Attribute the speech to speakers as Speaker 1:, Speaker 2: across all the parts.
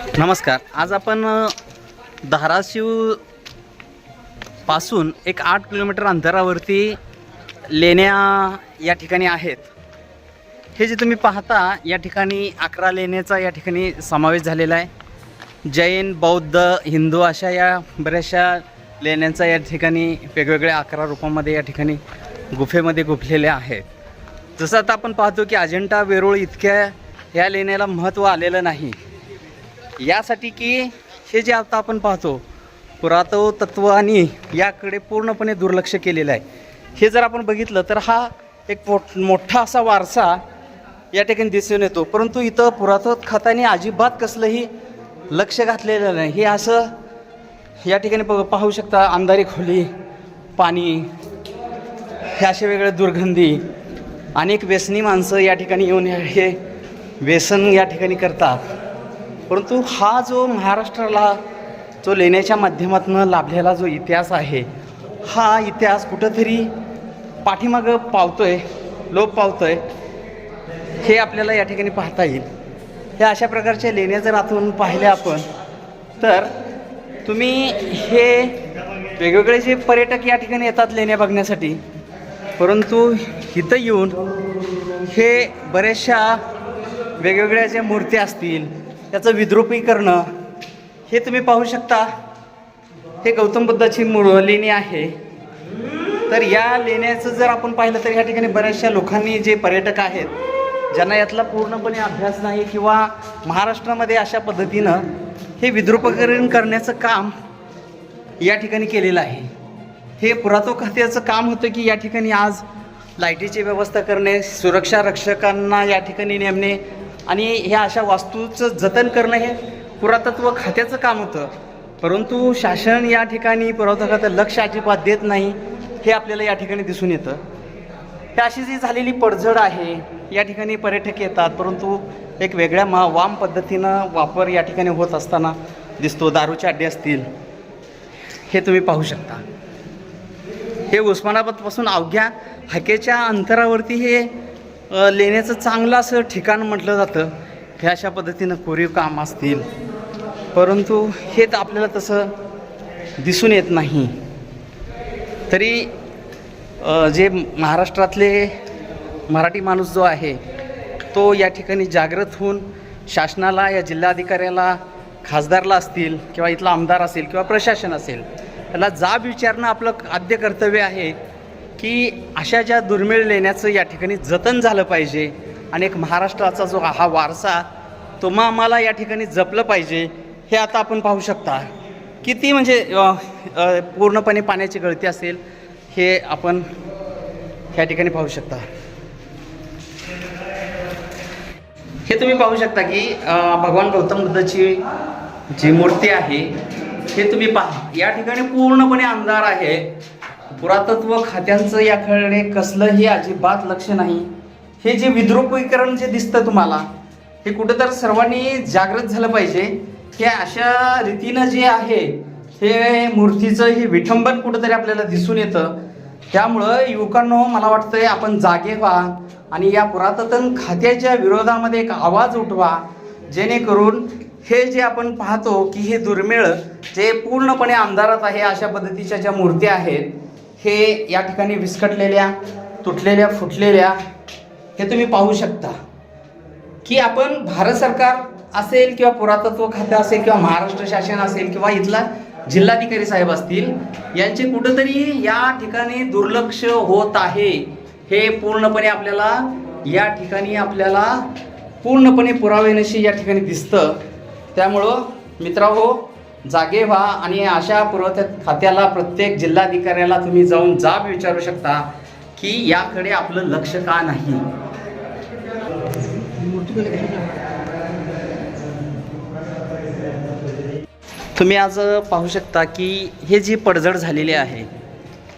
Speaker 1: नमस्कार. आज आपण धाराशिवपासून धाराशिवपासून एक आठ किलोमीटर अंतरावरती लेण्या या ठिकाणी आहेत. हे जे तुम्ही पाहता या ठिकाणी अकरा लेण्याचा या ठिकाणी समावेश झालेला आहे. जैन बौद्ध हिंदू अशा या बऱ्याचशा लेण्यांचा या ठिकाणी वेगवेगळ्या अकरा रूपामध्ये या ठिकाणी गुफेमध्ये गुफलेल्या आहेत. जसं आता आपण पाहतो की अजिंठा वेरूळ इतक्या या लेण्याला महत्त्व आलेलं नाही. यासाठी की हे जे आता आपण पाहतो पुरातत्व तत्व आणि याकडे पूर्णपणे दुर्लक्ष केलेलं आहे. हे जर आपण बघितलं तर हा एक मोठ मोठा असा वारसा या ठिकाणी दिसून येतो. परंतु इथं पुरातत्व खात्याने अजिबात कसलंही लक्ष घातलेलं नाही. हे असं या ठिकाणी प पाहू शकता अंधारी खोली पाणी हे असे वेगळे दुर्गंधी अनेक व्यसनी माणसं या ठिकाणी येऊन हे व्यसन या ठिकाणी करतात. परंतु हा जो महाराष्ट्राला जो लेण्याच्या माध्यमातून लाभलेला जो इतिहास आहे हा इतिहास कुठंतरी पाठीमागं पावतो आहे लोप पावतो आहे हे आपल्याला या ठिकाणी पाहता येईल. हे अशा प्रकारच्या लेण्या जर आतून पाहिल्या आपण तर तुम्ही हे वेगवेगळे जे पर्यटक या ठिकाणी येतात लेण्या बघण्यासाठी परंतु इथं येऊन हे बऱ्याचशा वेगवेगळ्या ज्या मूर्त्या असतील त्याचं विद्रुपीकरणं हे तुम्ही पाहू शकता. हे गौतम बुद्धाची मूळ लेणी आहे. तर या लेण्याचं जर आपण पाहिलं तर या ठिकाणी बऱ्याचशा लोकांनी जे पर्यटक आहेत ज्यांना यातला पूर्णपणे अभ्यास नाही किंवा महाराष्ट्रामध्ये अशा पद्धतीनं हे विद्रुपकरण करण्याचं काम या ठिकाणी केलेलं आहे. हे पुरातो खात्याचं काम होतं की या ठिकाणी आज लाईटीची व्यवस्था करणे सुरक्षा रक्षकांना या ठिकाणी नेमणे आणि ह्या अशा वास्तूचं जतन करणं हे पुरातत्व खात्याचं काम होतं. परंतु शासन या ठिकाणी पुरातत्वाचं लक्ष अजिबात देत नाही हे आपल्याला या ठिकाणी दिसून येतं. हे अशी जी झालेली पडझड आहे या ठिकाणी पर्यटक येतात परंतु एक वेगळ्या मा वाम पद्धतीनं वापर या ठिकाणी होत असताना दिसतो दारूचे अड्डे असतील. हे तुम्ही पाहू शकता. हे उस्मानाबादपासून अवघ्या हाकेच्या अंतरावरती हे लेण्याचं चांगलं असं ठिकाण म्हटलं जातं हे अशा पद्धतीनं कोरीव काम असतील. परंतु हे तर आपल्याला तसं दिसून येत नाही. तरी जे महाराष्ट्रातले मराठी माणूस जो आहे तो या ठिकाणी जागृत होऊन शासनाला या जिल्हाधिकाऱ्याला खासदारला असतील किंवा इथला आमदार असेल किंवा प्रशासन असेल त्याला जाब विचारणं आपलं आद्य कर्तव्य आहे. की अशा ज्या दुर्मिळ लेण्याचं या ठिकाणी जतन झालं पाहिजे आणि एक महाराष्ट्राचा जो हा वारसा तो मग आम्हाला या ठिकाणी जपलं पाहिजे हे आता आपण पाहू शकता. किती म्हणजे पूर्णपणे पाण्याची गळती असेल हे आपण ह्या ठिकाणी पाहू शकता. हे तुम्ही पाहू शकता की भगवान गौतम बुद्धाची जी मूर्ती आहे हे तुम्ही पहा. या ठिकाणी पूर्णपणे अंधार आहे. पुरातत्व खात्यांचं याकडे कसलंही अजिबात लक्ष नाही. हे जे विद्रुपीकरण जे दिसतं तुम्हाला हे कुठं तर सर्वांनी जागृत झालं पाहिजे. की अशा रीतीनं जे आहे हे मूर्तीचं हे विठंबन कुठंतरी आपल्याला दिसून येतं. त्यामुळं युवकांनो मला वाटतंय आपण जागे व्हा आणि या पुरातत्व खात्याच्या विरोधामध्ये एक आवाज उठवा. जेणेकरून हे जे आपण पाहतो की हे दुर्मिळ जे पूर्णपणे अंधारात आहे अशा पद्धतीच्या ज्या मूर्त्या आहेत हे या ठिकाणी विस्कटलेल्या तुटलेल्या फुटलेल्या हे तुम्ही पाहू शकता. की आपण भारत सरकार असेल किंवा पुरातत्व खातं असेल किंवा महाराष्ट्र शासन असेल किंवा इथला जिल्हाधिकारी साहेब असतील यांचे कुठंतरी या ठिकाणी दुर्लक्ष होत आहे. हे पूर्णपणे आपल्याला या ठिकाणी आपल्याला पूर्णपणे पुरावेनशी या ठिकाणी दिसतं. त्यामुळं मित्रांनो जागे व्हा आणि अशा पुरवठ्या खात्याला प्रत्येक जिल्हाधिकाऱ्याला तुम्ही जाऊन जाब विचारू शकता की याकडे आपलं लक्ष का नाही. तुम्ही आज पाहू शकता की हे जी पडझड झालेली आहे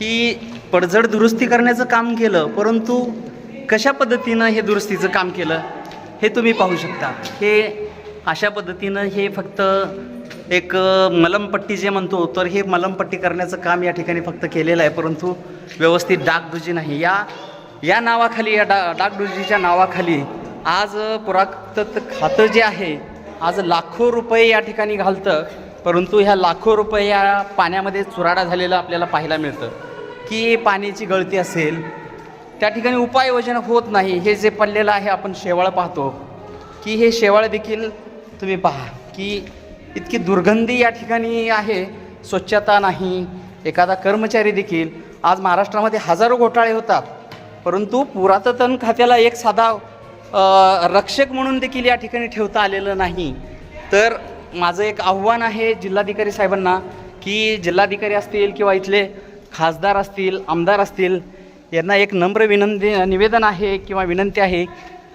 Speaker 1: ही पडझड दुरुस्ती करण्याचं काम केलं परंतु कशा पद्धतीनं हे दुरुस्तीचं काम केलं हे तुम्ही पाहू शकता. हे अशा पद्धतीनं हे फक्त एक मलमपट्टी जे म्हणतो तर हे मलमपट्टी करण्याचं काम या ठिकाणी फक्त केलेलं आहे परंतु व्यवस्थित डागडुजी नाही. या या नावाखाली या डा डागडुजीच्या नावाखाली आज पुरातत्व खातं जे आहे आज लाखो रुपये या ठिकाणी घालतं परंतु ह्या लाखो रुपये या पाण्यामध्ये चुराडा झालेला आपल्याला पाहायला मिळतं. की पाण्याची गळती असेल त्या ठिकाणी उपाययोजना होत नाही हे जे पडलेलं आहे आपण शेवाळ पाहतो. की हे शेवाळ देखील तुम्ही पहा की इतकी दुर्गंधी या ठिकाणी आहे स्वच्छता नाही एखादा कर्मचारी देखील. आज महाराष्ट्रामध्ये हजारो घोटाळे होतात परंतु पुरातत्व खात्याला एक साधा रक्षक म्हणून देखील या ठिकाणी ठेवता आलेलं नाही. तर माझं एक आव्हान आहे जिल्हाधिकारी साहेबांना की जिल्हाधिकारी असतील किंवा इथले खासदार असतील आमदार असतील यांना एक नम्र विनंती निवेदन आहे किंवा विनंती आहे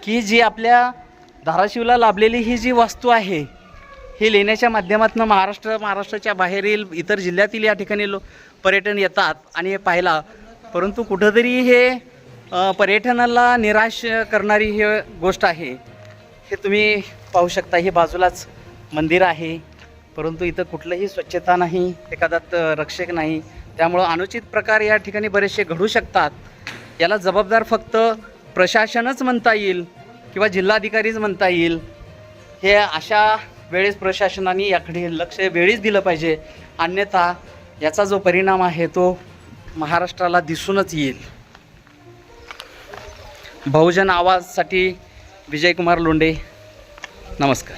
Speaker 1: की जी आपल्या धाराशिवला लाभलेली ही जी वास्तू आहे ही लेण्याच्या माध्यमातून महाराष्ट्र महाराष्ट्राच्या बाहेरील इतर जिल्ह्यातील या ठिकाणी लो पर्यटन येतात आणि हे पाहायला परंतु कुठंतरी हे पर्यटनाला निराश करणारी हे गोष्ट आहे. हे तुम्ही पाहू शकता हे बाजूलाच मंदिर आहे. परंतु इथं कुठलंही स्वच्छता नाही एखादात रक्षक नाही. त्यामुळं अनुचित प्रकार या ठिकाणी बरेचसे घडू शकतात. याला जबाबदार फक्त प्रशासनच म्हणता येईल किंवा जिल्हाधिकारीच म्हणता येईल. हे अशा वेळेस प्रशासनाने याकडे लक्ष वेळीच दिलं पाहिजे. अन्यथा याचा जो परिणाम आहे तो महाराष्ट्राला दिसूनच येईल. बहुजन आवाजसाठी विजयकुमार लोंडे नमस्कार.